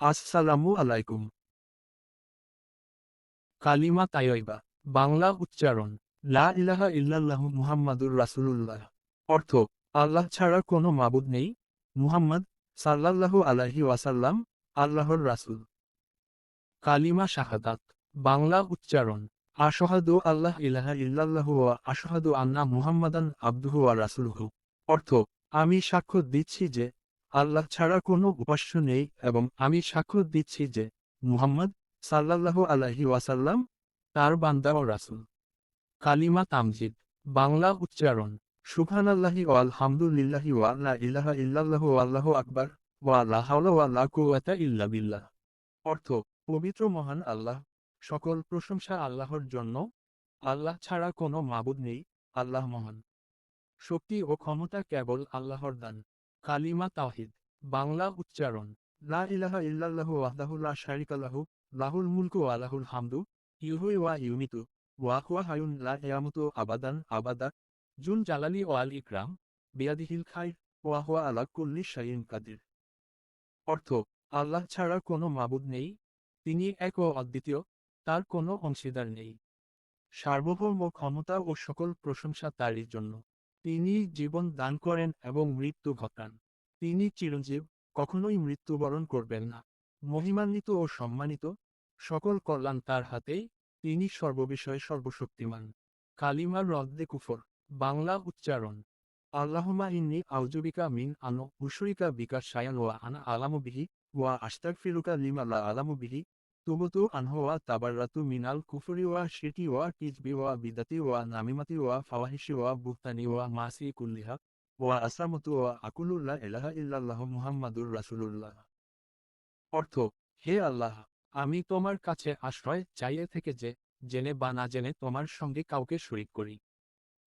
আসসালামু আলাইকুম। কালিমা তায়ইবা বাংলা উচ্চারণ, লা ইলাহা ইল্লাল্লাহু মুহাম্মাদুর রাসূলুল্লাহ। অর্থ, আল্লাহ ছাড়া কোনো মাবুদ নেই। মুহাম্মদ সাল্লাল্লাহু আলাইহি ওয়াসাল্লাম, আল্লাহর রাসূল। কালিমা শাহাদাত, বাংলা উচ্চারণ, আশহাদু আল্লাহ ইলাহা ইল্লাল্লাহু ওয়া আশহাদু আন্না মুহাম্মাদান আবদুহু ওয়া রাসূলুহু। অর্থ, আমি সাক্ষ্য দিচ্ছি যে আল্লাহ ছাড়া কোনো উপাস্য নেই এবং আমি সাক্ষ্য দিচ্ছি যে মুহাম্মদ সাল্লাল্লাহু আলাইহি ওয়াসাল্লাম তার বান্দা ও রাসুল। কালিমা তামজিদ, বাংলা উচ্চারণ, সুবহানাল্লাহি ওয়া আলহামদুলিল্লাহি ওয়া লা ইলাহা ইল্লাল্লাহু আল্লাহু আকবার ওয়া লা হাওলা ওয়া লা কুওয়াতা ইল্লা বিল্লাহ। অর্থ, পবিত্র মহান আল্লাহ, সকল প্রশংসা আল্লাহর জন্য। আল্লাহ ছাড়া কোনো মাবুদ নেই, আল্লাহ মহান। শক্তি ও ক্ষমতা কেবল আল্লাহর দান। কালিমা তাহিদ বাংলা উচ্চারণ। লা ইলাহা ইল্লাল্লাহু ওয়াহদাহু লা শারিকা লাহু, লাহুল মুলকু ওয়া লাহুল হামদু, ইউহুই ওয়া ইউমিতু, ওয়া হুয়া হায়ুন লা ইয়ামুতু আবাদান আবাদা, জুন জালালি ওয়াল ইকরাম, বিয়াদিহিল খাইর, ওয়া হুয়া আলা কুল্লি শাইইন কাদির। অর্থ, আল্লাহ ছাড়া কোনো মাবুদ নেই, তিনি এক ও অদ্বিতীয়, তার কোনো অংশীদার নেই। সার্বভৌম ক্ষমতা ও সকল প্রশংসা তারই জন্য। তিনি জীবন দান করেন এবং মৃত্যু ঘটান। তিনি চিরঞ্জীব, কখনোই মৃত্যুবরণ করবেন না। মহিমান্বিত ও সম্মানিত, সকল কল্যাণ তার হাতেই, তিনি সর্ববিষয়ে সর্বশক্তিমান। কালিমার রদ্দে কুফর, বাংলা উচ্চারণ। আল্লাহুমা ইন্নি আউজুবিকা মিন আনো উশরিকা বিকাশ সায়ান ওয়া আনা আলামু বিহি, ওয়া আস্তাক ফিরুকা লিমা লা আলামু বিহি তুবতু আনহু ওয়া তাবাররাতু, মিনাল কুফরি ওয়া শিরকি ওয়া কিজবি ওয়া বিদাতি ওয়া নামিমাতি ওয়া ফাওয়াহিশি ওয়া বুহতানি ওয়া মাসি, কুল্লিহা, ওয়া আসলামতু ওয়া আকুলুল্লাহ, ইলাহা ইল্লাল্লাহু মুহাম্মাদুর রাসূলুল্লাহ। অর্থ, হে আল্লাহ, আমি তোমার কাছে আশ্রয় চাইয়ে থেকে যে, জেনে বা না জেনে তোমার সঙ্গে কাউকে শরিক করি।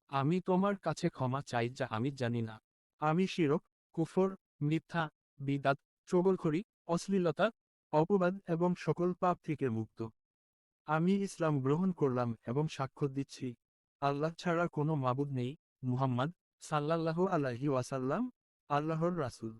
আমি তোমার কাছে ক্ষমা চাই যা আমি জানি না। আমি শিরক, কুফর, মিথ্যা, বিদাত, চগলখড়ি, অশ্লীলতা অপবাদ এবং সকল পাপ থেকে মুক্ত। আমি ইসলাম গ্রহণ করলাম এবং সাক্ষ্য দিচ্ছি। আল্লাহ ছাড়া কোনো মাবুদ নেই। মুহাম্মদ সাল্লাহ আল্লাহি ওয়াসাল্লাম, আল্লাহর রাসূল।